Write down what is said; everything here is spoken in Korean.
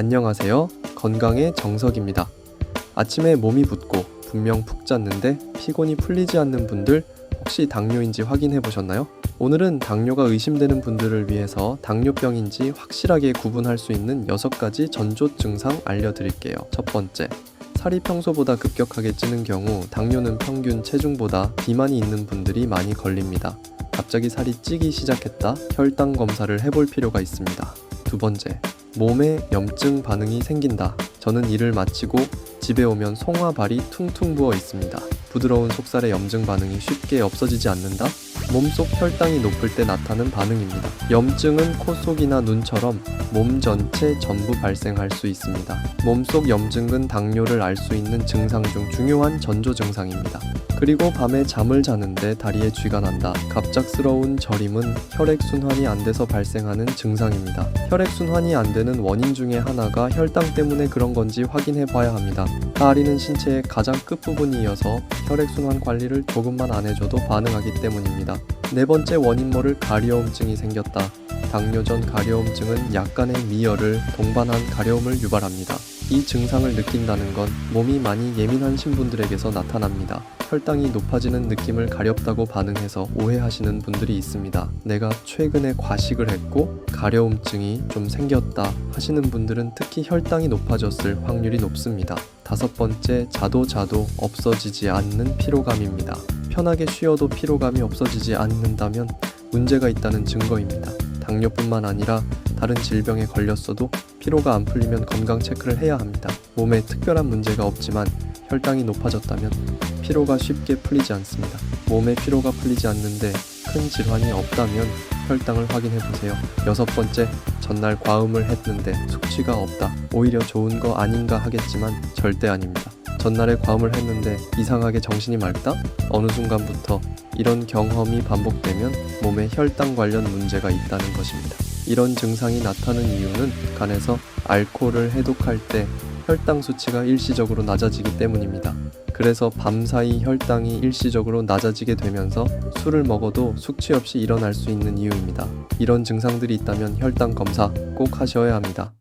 안녕하세요. 건강의 정석입니다. 아침에 몸이 붓고 분명 푹 잤는데 피곤이 풀리지 않는 분들 혹시 당뇨인지 확인해 보셨나요? 오늘은 당뇨가 의심되는 분들을 위해서 당뇨병인지 확실하게 구분할 수 있는 6가지 전조 증상 알려드릴게요. 첫 번째. 살이 평소보다 급격하게 찌는 경우 당뇨는 평균 체중보다 비만이 있는 분들이 많이 걸립니다. 갑자기 살이 찌기 시작했다. 혈당 검사를 해볼 필요가 있습니다. 두 번째. 몸에 염증 반응이 생긴다. 저는 일을 마치고 집에 오면 송화발이 퉁퉁 부어 있습니다. 부드러운 속살의 염증 반응이 쉽게 없어지지 않는다. 몸속 혈당이 높을 때 나타나는 반응입니다. 염증은 코 속이나 눈처럼 몸 전체 전부 발생할 수 있습니다. 몸속 염증은 당뇨를 알 수 있는 증상 중 중요한 전조 증상입니다. 그리고 밤에 잠을 자는데 다리에 쥐가 난다. 갑작스러운 저림은 혈액 순환이 안 돼서 발생하는 증상입니다. 혈액 순환이 안 되는 원인 중에 하나가 혈당 때문에 그런 건지 확인해 봐야 합니다. 다리는 신체의 가장 끝부분이어서 혈액 순환 관리를 조금만 안 해줘도 반응하기 때문입니다. 네 번째 원인 모를 가려움증이 생겼다. 당뇨 전 가려움증은 약간의 미열을 동반한 가려움을 유발합니다. 이 증상을 느낀다는 건 몸이 많이 예민하신 분들에게서 나타납니다. 혈당이 높아지는 느낌을 가렵다고 반응해서 오해하시는 분들이 있습니다. 내가 최근에 과식을 했고 가려움증이 좀 생겼다 하시는 분들은 특히 혈당이 높아졌을 확률이 높습니다. 다섯 번째, 자도 자도 없어지지 않는 피로감입니다. 편하게 쉬어도 피로감이 없어지지 않는다면 문제가 있다는 증거입니다. 당뇨뿐만 아니라 다른 질병에 걸렸어도 피로가 안 풀리면 건강 체크를 해야 합니다. 몸에 특별한 문제가 없지만 혈당이 높아졌다면 피로가 쉽게 풀리지 않습니다. 몸에 피로가 풀리지 않는데 큰 질환이 없다면 혈당을 확인해 보세요. 여섯 번째, 전날 과음을 했는데 숙취가 없다. 오히려 좋은 거 아닌가 하겠지만 절대 아닙니다. 전날에 과음을 했는데 이상하게 정신이 맑다? 어느 순간부터 이런 경험이 반복되면 몸에 혈당 관련 문제가 있다는 것입니다. 이런 증상이 나타나는 이유는 간에서 알코올을 해독할 때 혈당 수치가 일시적으로 낮아지기 때문입니다. 그래서 밤사이 혈당이 일시적으로 낮아지게 되면서 술을 먹어도 숙취 없이 일어날 수 있는 이유입니다. 이런 증상들이 있다면 혈당 검사 꼭 하셔야 합니다.